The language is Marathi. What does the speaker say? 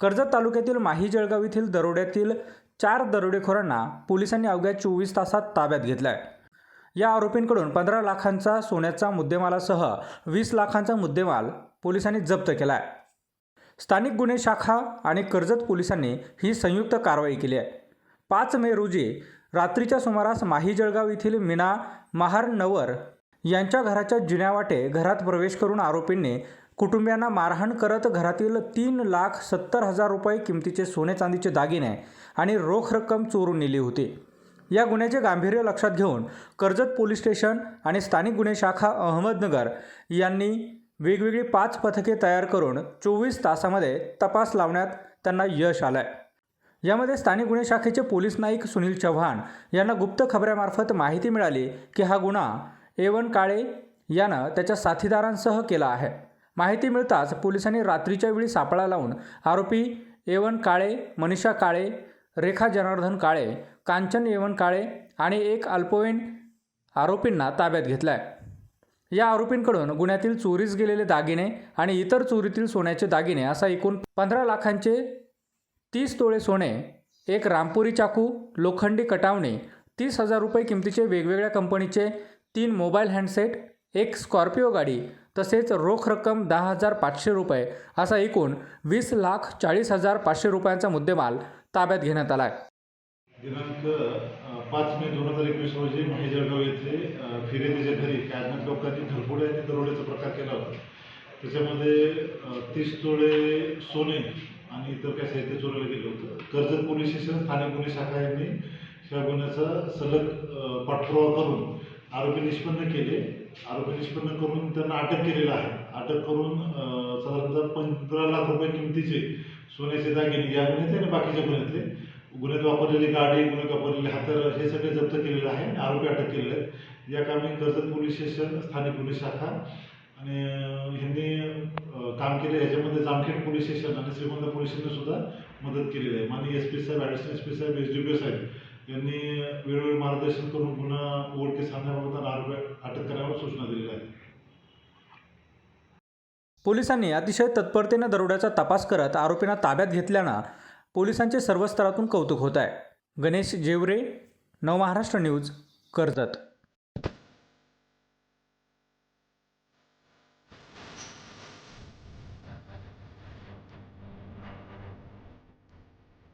कर्जत तालुक्यातील माही जळगाव येथील दरोड्यातील चार दरोडेखोरांना पोलिसांनी अवघ्या चोवीस तासात ताब्यात घेतलाय. या आरोपींकडून पंधरा लाखांचा सोन्याचा मुद्देमालासह वीस लाखांचा मुद्देमाल पोलिसांनी जप्त केला आहे स्थानिक गुन्हे शाखा आणि कर्जत पोलिसांनी ही संयुक्त कारवाई केली आहे. पाच मे रोजी रात्रीच्या सुमारास माही जळगाव येथील मीना महार नवर यांच्या घराच्या जुन्या वाटे घरात प्रवेश करून आरोपींनी कुटुंबियांना मारहाण करत घरातील तीन लाख सत्तर हजार रुपये किमतीचे सोने चांदीचे दागिने आणि रोख रक्कम चोरून नेली होती. या गुन्ह्याचे गांभीर्य लक्षात घेऊन कर्जत पोलीस स्टेशन आणि स्थानिक गुन्हे शाखा अहमदनगर यांनी वेगवेगळी पाच पथके तयार करून चोवीस तासामध्ये तपास लावण्यात त्यांना यश आलं आहे यामध्ये स्थानिक गुन्हे शाखेचे पोलीस नाईक सुनील चव्हाण यांना गुप्त खबऱ्यामार्फत माहिती मिळाली की हा गुन्हा एवन काळे यानं त्याच्या साथीदारांसह केला आहे. माहिती मिळताच पोलिसांनी रात्रीच्या वेळी सापळा लावून आरोपी एवन काळे मनीषा काळे रेखा जनार्दन काळे कांचन एवन काळे आणि एक अल्पवयीन आरोपींना ताब्यात घेतला आहे या आरोपींकडून गुन्ह्यातील चोरीस गेलेले दागिने आणि इतर चोरीतील सोन्याचे दागिने असा एकूण पंधरा लाखांचे तीस तोळे सोने एक रामपुरी चाकू लोखंडी कटावणे तीस हजार रुपये किमतीचे वेगवेगळ्या कंपनीचे तीन मोबाईल हँडसेट एक स्कॉर्पिओ गाडी तसेच रोख रक्कम दहा हजार पाचशे रुपये असा एकूण वीस लाख चाळीस हजार पाचशे रुपयांचा मुद्देमाल ताब्यात घेण्यात आला आहे दिनांक पाच मे दोन हजार एकवीस रोजी जळगाव येथे अ, फिर्यादीच्या घरी काही अज्ञात लोकांनी घरफोडी आणि दरोड्याचा प्रकार केला होता. त्याच्यामध्ये तीस तोळे सोने आणि इतर काही साहित्य चोरलं गेलं होतं. Karjat police station Thane police शाखा यांनी या गुन्ह्याचा सलग पाठपुरावा करून आरोपी निष्पन्न केले. आरोपी निष्पन्न करून त्यांना अटक केलेलं आहे. अटक करून साधारणतः पंधरा लाख रुपये किमतीचे सोन्याचे दागिने या गुन्ह्यातले आणि बाकीच्या गुन्ह्यातले गुन्ह्यात वापरलेली गाडी गुन्ह्यात वापरलेले हातर हे सगळे जप्त केलेलं आहे आणि आरोपी अटक केलेले आहेत. या कामी कर्जत पोलीस स्टेशन स्थानिक पोलीस शाखा आणि ह्यांनी काम केले. याच्यामध्ये जामखेड पोलीस स्टेशन आणि श्रीमंत पोलीस सुद्धा मदत केलेली आहे. माननीय एस पी साहेब ॲडिशनल एस पी साहेब एस डी पी साहेब यांनी वेळोवेळी मार्गदर्शन करून पुन्हा ओळखी सांगण्याबाबत अटक करण्यावर सूचना दिलेल्या आहेत. पोलिसांनी अतिशय तत्परतेनं दरोड्याचा तपास करत आरोपींना ताब्यात घेतल्यानं पोलिसांचे सर्व स्तरातून कौतुक होत आहे. गणेश जेवरे नवमहाराष्ट्र न्यूज कर्जत.